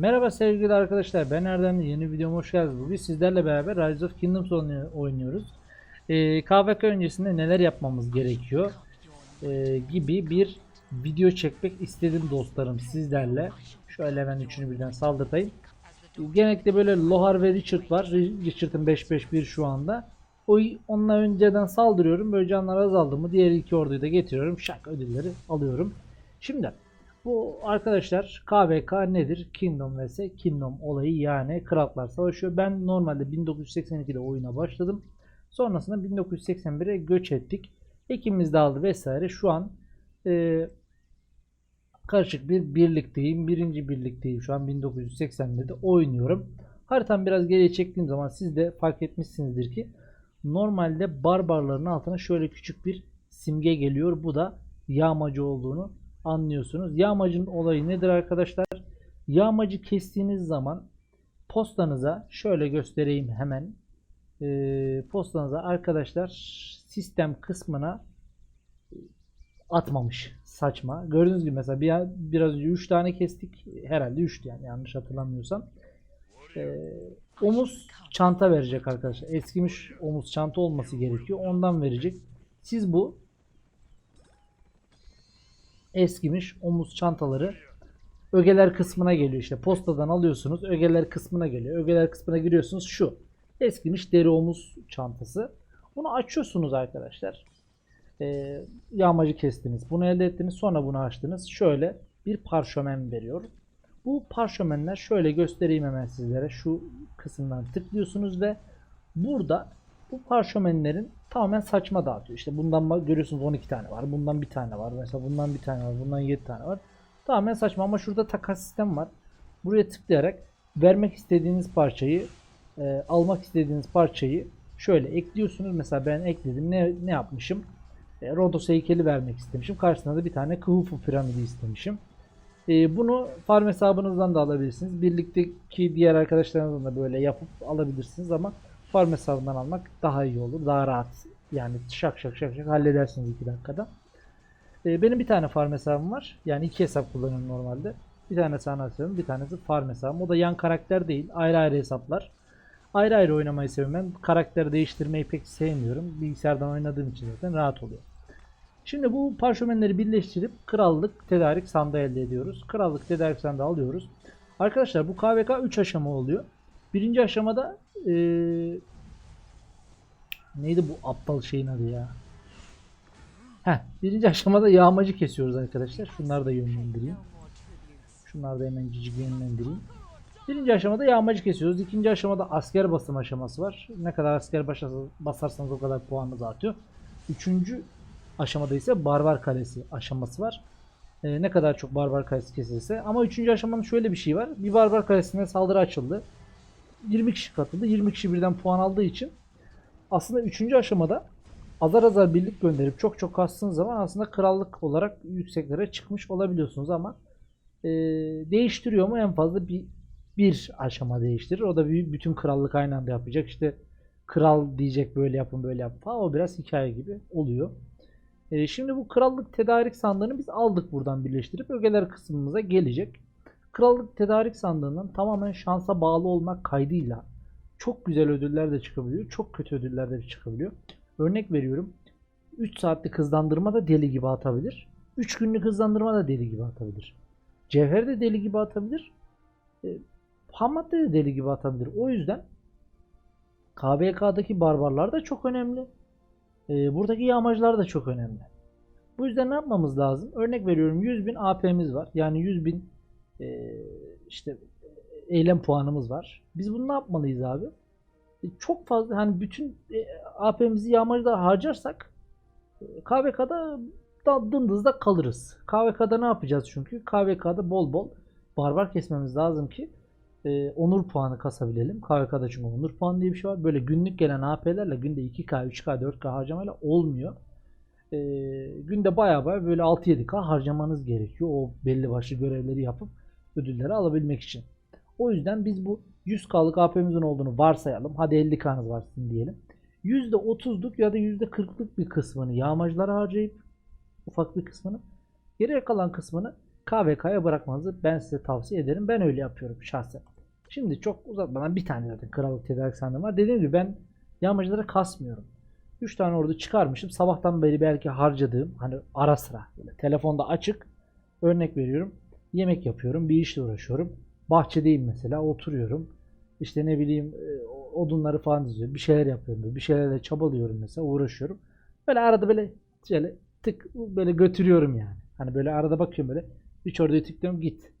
Merhaba sevgili arkadaşlar ben Erdem yeni videoma hoş geldiniz. Bugün sizlerle beraber Rise of Kingdoms oynuyor- oynuyoruz. Ee, KVK öncesinde neler yapmamız gerekiyor ee, gibi bir video çekmek istedim dostlarım sizlerle. Şöyle hemen üçünü birden saldırtayım. Genellikle böyle Lohar ve Richard var. Ri- Richard'ın 5-5-1 şu anda. O onunla önceden saldırıyorum. Böyle canlar azaldı mı diğer iki orduyu da getiriyorum. Şak ödülleri alıyorum. Şimdi bu arkadaşlar KVK nedir? Kingdom vs Kingdom olayı yani krallar savaşıyor. Ben normalde 1982'de oyuna başladım. Sonrasında 1981'e göç ettik. Ekimiz dağıldı vesaire. Şu an e, karışık bir birlikteyim. Birinci birlikteyim. Şu an 1981'de oynuyorum. Haritam biraz geriye çektiğim zaman siz de fark etmişsinizdir ki normalde barbarların altına şöyle küçük bir simge geliyor. Bu da yağmacı olduğunu anlıyorsunuz. Yağmacının olayı nedir arkadaşlar? Yağmacı kestiğiniz zaman postanıza şöyle göstereyim hemen. Ee, postanıza arkadaşlar sistem kısmına atmamış. Saçma. Gördüğünüz gibi mesela bir, biraz önce 3 tane kestik. Herhalde 3'tü yani yanlış hatırlamıyorsam. Ee, omuz çanta verecek arkadaşlar. Eskimiş omuz çanta olması gerekiyor. Ondan verecek. Siz bu eskimiş omuz çantaları. Ögeler kısmına geliyor işte. Postadan alıyorsunuz ögeler kısmına geliyor. Ögeler kısmına giriyorsunuz şu. Eskimiş deri omuz çantası. Bunu açıyorsunuz arkadaşlar. Ee, yağmacı kestiniz bunu elde ettiniz sonra bunu açtınız. Şöyle bir parşömen veriyor. Bu parşömenler şöyle göstereyim hemen sizlere. Şu kısımdan tıklıyorsunuz ve burada bu parşömenlerin tamamen saçma dağıtıyor. İşte bundan görüyorsunuz 12 tane var. Bundan bir tane var. Mesela bundan bir tane var. Bundan 7 tane var. Tamamen saçma ama şurada takas sistem var. Buraya tıklayarak vermek istediğiniz parçayı e, almak istediğiniz parçayı şöyle ekliyorsunuz. Mesela ben ekledim. Ne, ne yapmışım? E, Rodos heykeli vermek istemişim. Karşısına da bir tane Khufu piramidi istemişim. E, bunu farm hesabınızdan da alabilirsiniz. Birlikteki diğer arkadaşlarınızdan da böyle yapıp alabilirsiniz ama farm hesabından almak daha iyi olur. Daha rahat. Yani şak şak şak şak halledersiniz 2 dakikada. Ee, benim bir tane farm hesabım var. Yani iki hesap kullanıyorum normalde. Bir tane sana hesabım, bir tanesi farm hesabım. O da yan karakter değil. Ayrı ayrı hesaplar. Ayrı ayrı oynamayı seviyorum ben. Karakter değiştirmeyi pek sevmiyorum. Bilgisayardan oynadığım için zaten rahat oluyor. Şimdi bu parşömenleri birleştirip krallık tedarik sandığı elde ediyoruz. Krallık tedarik sandığı alıyoruz. Arkadaşlar bu KVK 3 aşama oluyor. Birinci aşamada eee neydi bu aptal şeyin adı ya? Heh, birinci aşamada yağmacı kesiyoruz arkadaşlar. Şunları da yönlendireyim. Şunları da hemen cicik yönlendireyim. Birinci aşamada yağmacı kesiyoruz. İkinci aşamada asker basım aşaması var. Ne kadar asker basarsanız o kadar puanınız artıyor. Üçüncü aşamada ise barbar kalesi aşaması var. Ee, ne kadar çok barbar kalesi kesilirse. Ama üçüncü aşamanın şöyle bir şey var. Bir barbar kalesine saldırı açıldı. 20 kişi katıldı. 20 kişi birden puan aldığı için aslında 3. aşamada azar azar birlik gönderip çok çok kastığınız zaman aslında krallık olarak yükseklere çıkmış olabiliyorsunuz ama e, değiştiriyor mu en fazla bir bir aşama değiştirir. O da bir, bütün krallık aynı anda yapacak. İşte kral diyecek böyle yapın böyle yapın falan. O biraz hikaye gibi oluyor. E, şimdi bu krallık tedarik sandığını biz aldık buradan birleştirip ögeler kısmımıza gelecek. Krallık tedarik sandığından tamamen şansa bağlı olmak kaydıyla çok güzel ödüller de çıkabiliyor. Çok kötü ödüller de çıkabiliyor. Örnek veriyorum. 3 saatlik hızlandırma da deli gibi atabilir. 3 günlük hızlandırma da deli gibi atabilir. Cevher de deli gibi atabilir. E, ham madde de deli gibi atabilir. O yüzden KVK'daki barbarlar da çok önemli. E, buradaki yağmacılar da çok önemli. Bu yüzden ne yapmamız lazım? Örnek veriyorum 100.000 AP'miz var. Yani 100.000 e, işte eylem puanımız var. Biz bunu ne yapmalıyız abi? E, çok fazla hani bütün e, AP'mizi yağmacıda harcarsak e, KVK'da da dımdızda kalırız. KVK'da ne yapacağız çünkü? KVK'da bol bol barbar kesmemiz lazım ki e, onur puanı kasabilelim. KVK'da çünkü onur puanı diye bir şey var. Böyle günlük gelen AP'lerle günde 2K, 3K, 4K harcamayla olmuyor. E, günde baya baya böyle 6-7K harcamanız gerekiyor. O belli başlı görevleri yapıp ödülleri alabilmek için. O yüzden biz bu 100K'lık AP'mizin olduğunu varsayalım. Hadi 50K'nız varsın diyelim. %30'luk ya da %40'lık bir kısmını yağmacılara harcayıp ufak bir kısmını geriye kalan kısmını KVK'ya bırakmanızı ben size tavsiye ederim. Ben öyle yapıyorum şahsen. Şimdi çok uzatmadan bir tane zaten krallık tedarik sandığım var. Dediğim gibi ben yağmacılara kasmıyorum. 3 tane ordu çıkarmışım. Sabahtan beri belki harcadığım hani ara sıra böyle telefonda açık örnek veriyorum. Yemek yapıyorum. Bir işle uğraşıyorum. Bahçedeyim mesela oturuyorum. İşte ne bileyim e, odunları falan diziyorum. Bir şeyler yapıyorum. Bir şeylerle çabalıyorum mesela uğraşıyorum. Böyle arada böyle şöyle tık böyle götürüyorum yani. Hani böyle arada bakıyorum böyle. Üç orduyu tıklıyorum git.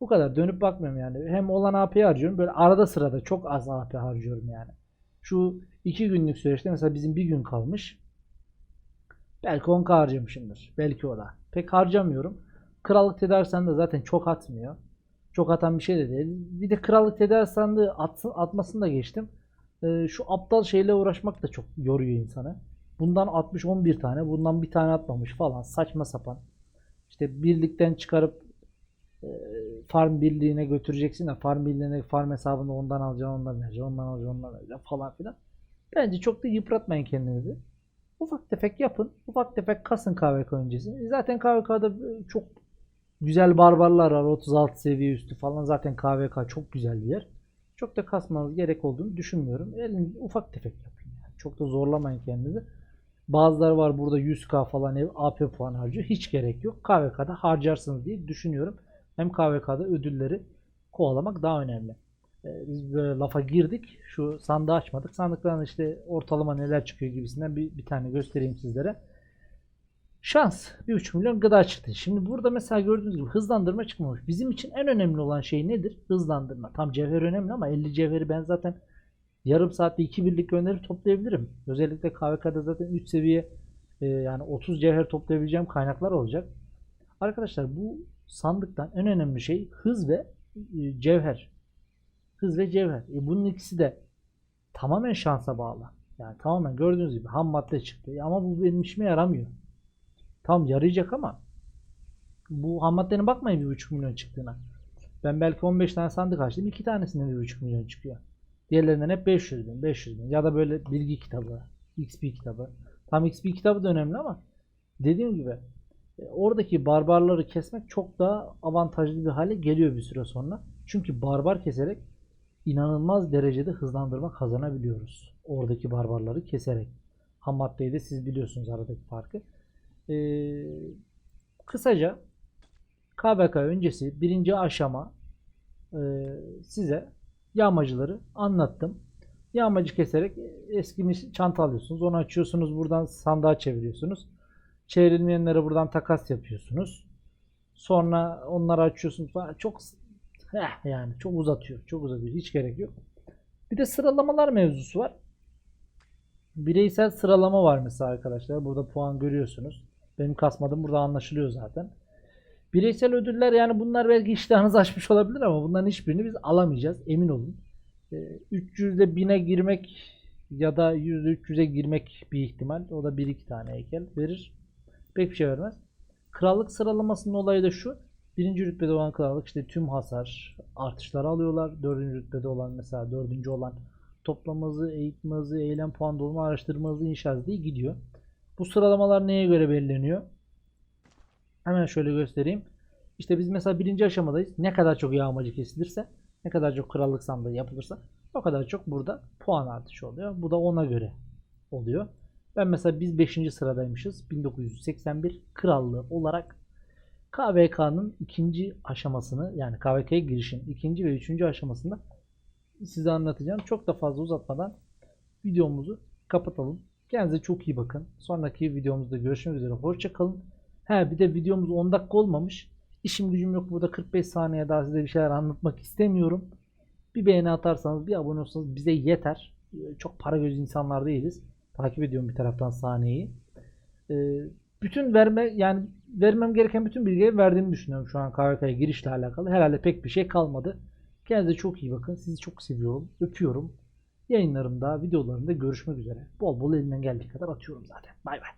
Bu kadar dönüp bakmıyorum yani. Hem olan AP'yi harcıyorum. Böyle arada sırada çok az AP harcıyorum yani. Şu iki günlük süreçte mesela bizim bir gün kalmış. Belki 10k harcamışımdır. Belki o da. Pek harcamıyorum. Krallık tedarik sandığı zaten çok atmıyor. Çok atan bir şey de değil. Bir de krallık tedarik sandığı at, atmasını da geçtim. Ee, şu aptal şeyle uğraşmak da çok yoruyor insanı. Bundan 60 11 tane, bundan bir tane atmamış falan saçma sapan. İşte birlikten çıkarıp e, farm birliğine götüreceksin de farm birliğine farm hesabında ondan alacaksın, ondan vereceksin, ondan alacaksın, ondan vereceksin falan filan. Bence çok da yıpratmayın kendinizi. Ufak tefek yapın. Ufak tefek kasın KVK öncesi. E, Zaten KVK'da çok güzel barbarlar var. 36 seviye üstü falan. Zaten KVK çok güzel bir yer. Çok da kasmanız gerek olduğunu düşünmüyorum. Elin ufak tefek yapın. Yani. Çok da zorlamayın kendinizi. Bazıları var burada 100k falan ev AP puan harcıyor. Hiç gerek yok. KVK'da harcarsınız diye düşünüyorum. Hem KVK'da ödülleri kovalamak daha önemli. Ee, biz böyle lafa girdik. Şu sandığı açmadık. Sandıktan işte ortalama neler çıkıyor gibisinden bir, bir tane göstereyim sizlere. Şans. 1,5 milyon gıda çıktı. Şimdi burada mesela gördüğünüz gibi hızlandırma çıkmamış. Bizim için en önemli olan şey nedir? Hızlandırma. Tam cevher önemli ama 50 cevheri ben zaten yarım saatte 2 birlik gönderip toplayabilirim. Özellikle KVK'da zaten 3 seviye e, yani 30 cevher toplayabileceğim kaynaklar olacak. Arkadaşlar bu sandıktan en önemli şey hız ve e, cevher. Hız ve cevher. E, bunun ikisi de tamamen şansa bağlı. Yani tamamen gördüğünüz gibi ham madde çıktı. E, ama bu benim işime yaramıyor. Tam yarayacak ama bu ham bakmayın 1.5 milyon çıktığına. Ben belki 15 tane sandık açtım. 2 tanesinden 1.5 milyon çıkıyor. Diğerlerinden hep 500 bin, 500 bin. Ya da böyle bilgi kitabı, XP kitabı. Tam XP kitabı da önemli ama dediğim gibi e, oradaki barbarları kesmek çok daha avantajlı bir hale geliyor bir süre sonra. Çünkü barbar keserek inanılmaz derecede hızlandırma kazanabiliyoruz. Oradaki barbarları keserek. Ham maddeyi de siz biliyorsunuz aradaki farkı. Ee, kısaca KBK öncesi birinci aşama e, size yağmacıları anlattım. Yağmacı keserek eskimiş çanta alıyorsunuz. Onu açıyorsunuz. Buradan sandığa çeviriyorsunuz. Çevrilmeyenlere buradan takas yapıyorsunuz. Sonra onları açıyorsunuz falan. Çok heh, yani çok uzatıyor. Çok uzatıyor. Hiç gerek yok. Bir de sıralamalar mevzusu var. Bireysel sıralama var mesela arkadaşlar. Burada puan görüyorsunuz. Benim kasmadım burada anlaşılıyor zaten. Bireysel ödüller yani bunlar belki iştahınızı açmış olabilir ama bunların hiçbirini biz alamayacağız. Emin olun. Ee, 300'de 1000'e girmek ya da %300'e girmek bir ihtimal. O da 1-2 tane heykel verir. Pek bir şey vermez. Krallık sıralamasının olayı da şu. Birinci rütbede olan krallık işte tüm hasar artışları alıyorlar. Dördüncü rütbede olan mesela dördüncü olan toplama hızı, eğitme hızı, eylem puan dolma, araştırma hızı, inşa hızı diye gidiyor. Bu sıralamalar neye göre belirleniyor? Hemen şöyle göstereyim. İşte biz mesela birinci aşamadayız. Ne kadar çok yağmacı kesilirse, ne kadar çok krallık sandığı yapılırsa o kadar çok burada puan artışı oluyor. Bu da ona göre oluyor. Ben mesela biz 5. sıradaymışız. 1981 krallığı olarak KVK'nın ikinci aşamasını yani KVK'ya girişin ikinci ve üçüncü aşamasında size anlatacağım. Çok da fazla uzatmadan videomuzu kapatalım. Kendinize çok iyi bakın. Sonraki videomuzda görüşmek üzere. Hoşça kalın. He bir de videomuz 10 dakika olmamış. İşim gücüm yok burada 45 saniye daha size bir şeyler anlatmak istemiyorum. Bir beğeni atarsanız bir abone olsanız bize yeter. Çok para göz insanlar değiliz. Takip ediyorum bir taraftan sahneyi. Ee, bütün verme yani vermem gereken bütün bilgileri verdiğimi düşünüyorum şu an KVK'ya girişle alakalı. Herhalde pek bir şey kalmadı. Kendinize çok iyi bakın. Sizi çok seviyorum. Öpüyorum. Yayınlarımda, videolarımda görüşmek üzere. Bol bol elimden geldiği kadar atıyorum zaten. Bay bay.